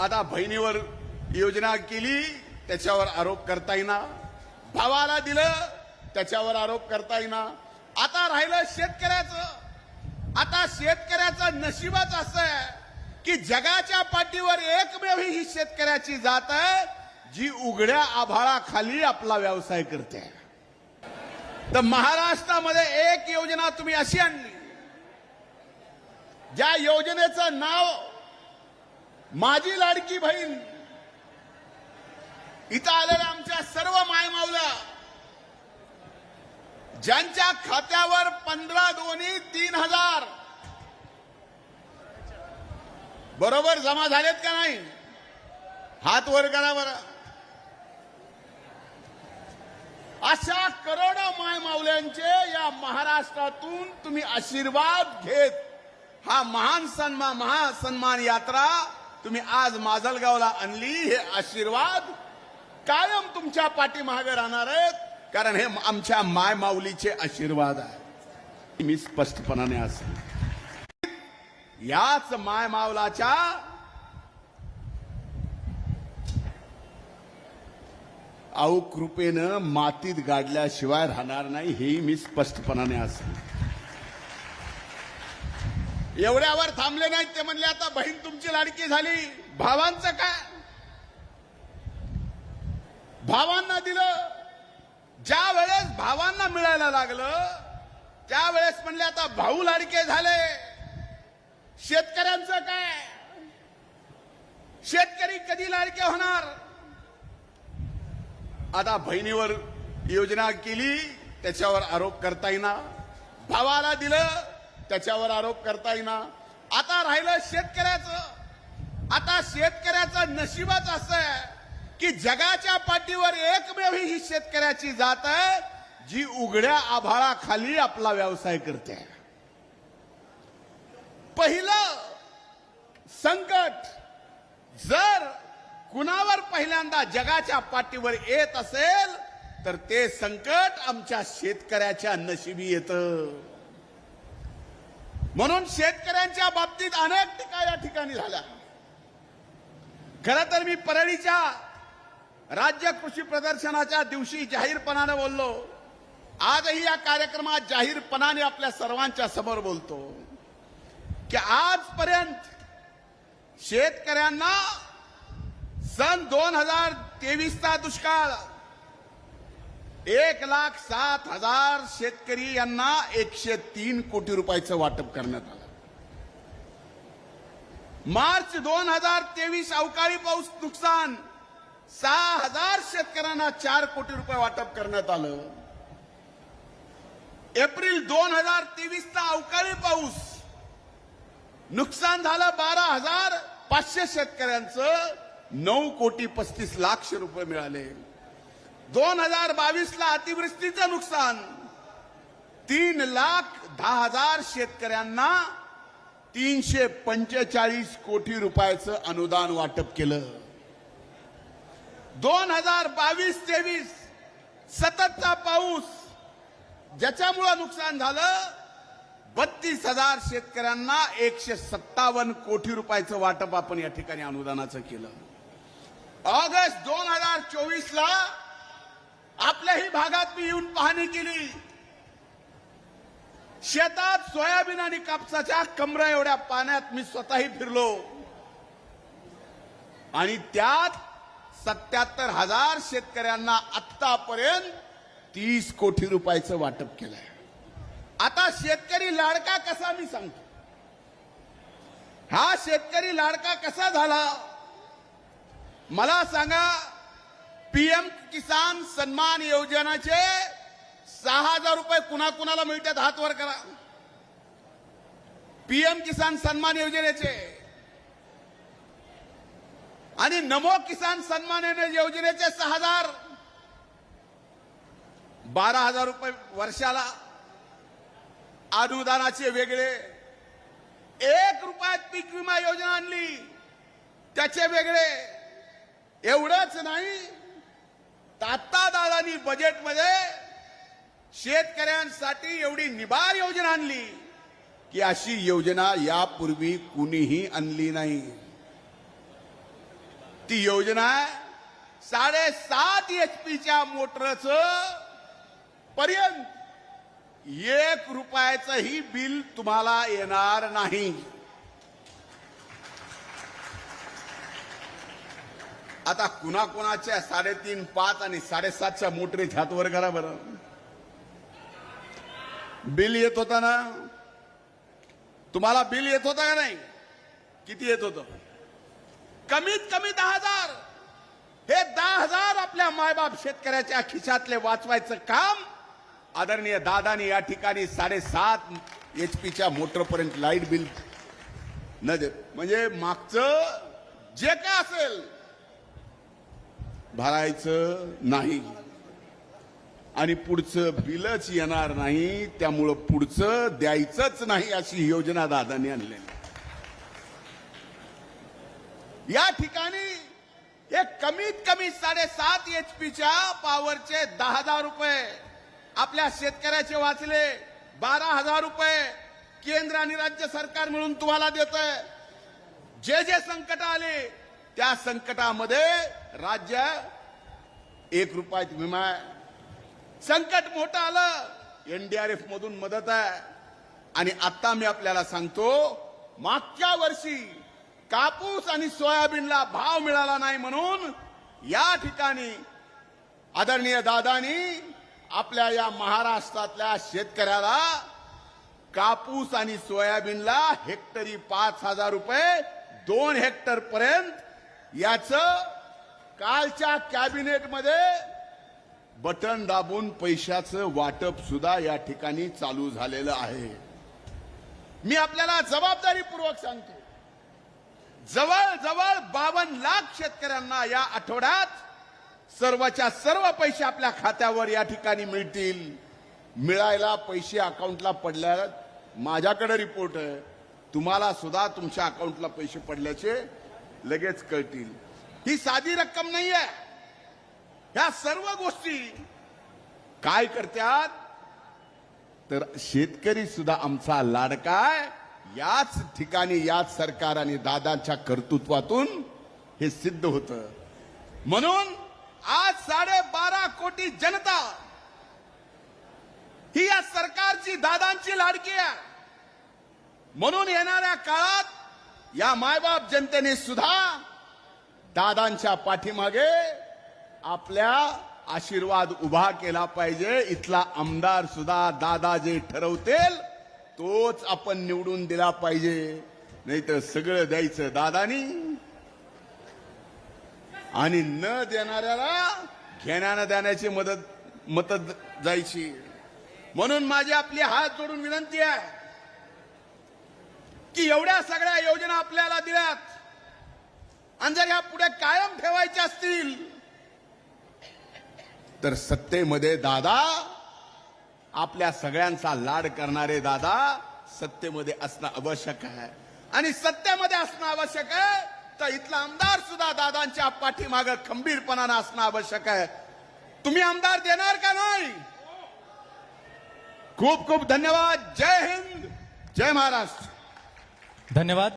आता बहिणीवर योजना केली त्याच्यावर आरोप करता येईना. भावाला दिलं त्याच्यावर आरोप करता येईना. आता राहिलं शेतकऱ्याचं. आता शेतकऱ्याचं नशीबच असं आहे की जगाच्या पाठीवर एकमेव ही शेतकऱ्याची जात आहे जी उघड्या आभाळाखाली आपला व्यवसाय करते. तर महाराष्ट्रामध्ये एक योजना तुम्ही अशी आणली. ज्या योजनेचं नाव माझी लाडकी बहीण इथं आलेल्या आमच्या सर्व मायमावल्या ज्यांच्या खात्यावर पंधरा दोन्ही तीन हजार बरोबर जमा झालेत का नाही? हात वर करा बरं. अशा करोडो मायमावल्यांचे या महाराष्ट्रातून तुम्ही आशीर्वाद घेत हा महान सन्मान महासन्मान यात्रा तुम्ही आज माजलगावला आणली हे आशीर्वाद. कायम तुमच्या पाठीमागे राहणार आहेत. कारण हे आमच्या माय माऊलीचे आशीर्वाद आहे. मी स्पष्टपणाने असं याच माय मावलाच्या कृपेनं मातीत गाडल्याशिवाय राहणार नाही हेही मी स्पष्टपणाने असं एवढ्यावर थांबले नाहीत ते म्हणले आता बहीण तुमची लाडकी झाली. भावांचं काय? भावांना दिलं. ज्या वेळेस भावांना मिळायला लागलं त्यावेळेस म्हणले आता भाऊ लाडके झाले. शेतकऱ्यांचं काय? शेतकरी कधी लाडके होणार? आता बहिणीवर योजना केली त्याच्यावर आरोप करता येईना. भावाला दिलं त्याच्यावर आरोप करता येईना. आता राहिलं शेतकऱ्याचं. आता शेतकऱ्याचं नशीबच असं आहे की जगाच्या पाठीवर एकमेव ही शेतकऱ्याची जात आहे जी उघड्या आभाळाखाली आपला व्यवसाय करते. पहिलं संकट जर कुणावर पहिल्यांदा जगाच्या पाठीवर येत असेल तर ते संकट आमच्या शेतकऱ्याच्या नशिबी येतं. म्हणून शेतकऱ्यांच्या बाबतीत अनेक टीका या ठिकाणी झाल्या. खर तर मी परळीच्या राज्य कृषी प्रदर्शनाच्या दिवशी जाहीरपणाने बोललो. आजही या कार्यक्रमात जाहीरपणाने आपल्या सर्वांच्या समोर बोलतो की आजपर्यंत शेतकऱ्यांना सन दोन हजार तेवीसचा दुष्काळ एक लाख सात हजार शेतकरी यांना एकशे तीन कोटी रुपयाचं वाटप करण्यात आलं. मार्च दोन हजार तेवीस अवकाळी पाऊस नुकसान. सहा हजार शेतकऱ्यांना चार कोटी रुपये वाटप करण्यात आलं. एप्रिल दोन हजार तेवीसचा अवकाळी पाऊस. नुकसान झालं बारा हजार पाचशे शेतकऱ्यांचं. नऊ कोटी पस्तीस लाख रुपये मिळाले. दोन हजार बावीसला अतिवृष्टीचं नुकसान. तीन लाख दहा हजार शेतकऱ्यांना तीनशे पंचेचाळीस कोटी रुपयाचं अनुदान वाटप केलं. दोन हजार बावीस तेवीस सततचा पाऊस. ज्याच्यामुळं नुकसान झालं बत्तीस हजार शेतकऱ्यांना एकशे सत्तावन्न कोटी रुपयाचं वाटप आपण या ठिकाणी अनुदानाचं केलं. ऑगस्ट दोन हजार चोवीसला आपल्याही भागात मी येऊन पाहणी केली. शेतात सोयाबीन आणि कापसाच्या कमरा एवढ्या पाण्यात मी स्वतःही फिरलो. आणि त्यात सत्याहत्तर हजार शेतकऱ्यांना आत्तापर्यंत तीस कोटी रुपयाचं वाटप केलंय. आता शेतकरी लाडका कसा मी सांगतो? हा शेतकरी लाडका कसा झाला? मला सांगा पीएम किसान सन्मान योजनेचे सहा हजार रुपये कुणा कुणाला मिळतात हात वर करा. पीएम किसान सन्मान योजनेचे. आणि नमो किसान सन्मान योजनेचे सहा हजार. बारा हजार रुपये वर्षाला अनुदानाचे वेगळे. एक रुपयात पीक विमा योजना आणली. त्याचे वेगळे. एवढंच नाही. तात्ता दादानी बजेटमध्ये शेतकऱ्यांसाठी एवढी निबार योजना आणली की अशी योजना यापूर्वी कुणीही आणली नाही. ती योजना साडेसात एचपीच्या मोटरच पर्यंत एक रुपयाचंही बिल तुम्हाला येणार नाही. आता कुणाकुणाच्या साडेतीन पाच आणि साडेसातच्या मोटरीत हातवर करा बरं. बिल येत होता ना? तुम्हाला बिल येत होता का नाही? किती येत होतं? कमीत कमी दहा हजार. हे दहा हजार आपल्या मायबाप शेतकऱ्याच्या खिशातले वाचवायचं काम आदरणीय दादानी या ठिकाणी साडेसात एच पीच्या मोटरपर्यंत लाइट बिल न दे म्हणजे मागचं जे काय असेल भरायचं नाही. आणि पुढचं बिलच येणार नाही त्यामुळं पुढचं द्यायचंच नाही अशी योजना दादांनी आणलेली या ठिकाणी हे कमीत कमी साडेसात एच पीच्या पॉवरचे दहा हजार रुपये आपल्या शेतकऱ्याचे वाचले. बारा हजार रुपये केंद्र आणि राज्य सरकार मिळून तुम्हाला देत जे जे संकट आले त्या संकटामध्ये राज्य एक रुपयात विमा आहे. संकट मोठं आलं एनडीआरएफ मधून मदत आहे आणि आता मी आपल्याला सांगतो मागच्या वर्षी कापूस आणि सोयाबीनला भाव मिळाला नाही म्हणून या ठिकाणी आदरणीय दादानी आपल्या या महाराष्ट्रातल्या शेतकऱ्याला कापूस आणि सोयाबीनला हेक्टरी पाच हजार रुपये दोन हेक्टर पर्यंत याच कालच्या कॅबिनेटमध्ये बटन दाबून पैशाचं वाटप सुद्धा या ठिकाणी चालू झालेलं आहे. मी आपल्याला जबाबदारीपूर्वक सांगतो. जवळ जवळ बावन्न लाख शेतकऱ्यांना या आठवड्यात सर्वच्या सर्व पैसे आपल्या खात्यावर या ठिकाणी मिळतील. मिळायला पैसे अकाउंटला पडल्या माझ्याकडे रिपोर्ट आहे. तुम्हाला सुद्धा तुमच्या अकाउंटला पैसे पडल्याचे लगेच कळतील. ही साधी रक्कम नाही आहे ह्या सर्व गोष्टी काय करतात तर शेतकरी सुद्धा आमचा लाडका याच ठिकाणी याच सरकार आणि दादांच्या कर्तृत्वातून हे सिद्ध होत. म्हणून आज साडेबारा कोटी जनता ही या सरकारची दादांची लाडकी आहे. म्हणून येणाऱ्या काळात या मायबाप जनतेने सुद्धा दादांच्या पाठीमागे आपल्या आशीर्वाद उभा केला पाहिजे. इथला आमदार सुद्धा दादा जे ठरवतील तोच आपण निवडून दिला पाहिजे. नाहीतर सगळं द्यायचं दादानी. आणि न देणाऱ्याला घेण्यानं देण्याची मदत मत जायची. म्हणून माझी आपली हात जोडून विनंती आहे. की एवढ्या सगळ्या योजना आपल्याला दिल्यात. आणि जर ह्या पुढे कायम ठेवायच्या असतील तर सत्तेमध्ये दादा आपल्या सगळ्यांचा लाड करणारे दादा सत्तेमध्ये असणं आवश्यक आहे. आणि सत्तेमध्ये असणं आवश्यक आहे तर इथला आमदार सुद्धा दादांच्या पाठीमाग खंबीरपणानं असणं आवश्यक आहे. तुम्ही आमदार देणार का नाही? खूप खूप धन्यवाद. जय हिंद. जय महाराष्ट्र. धन्यवाद.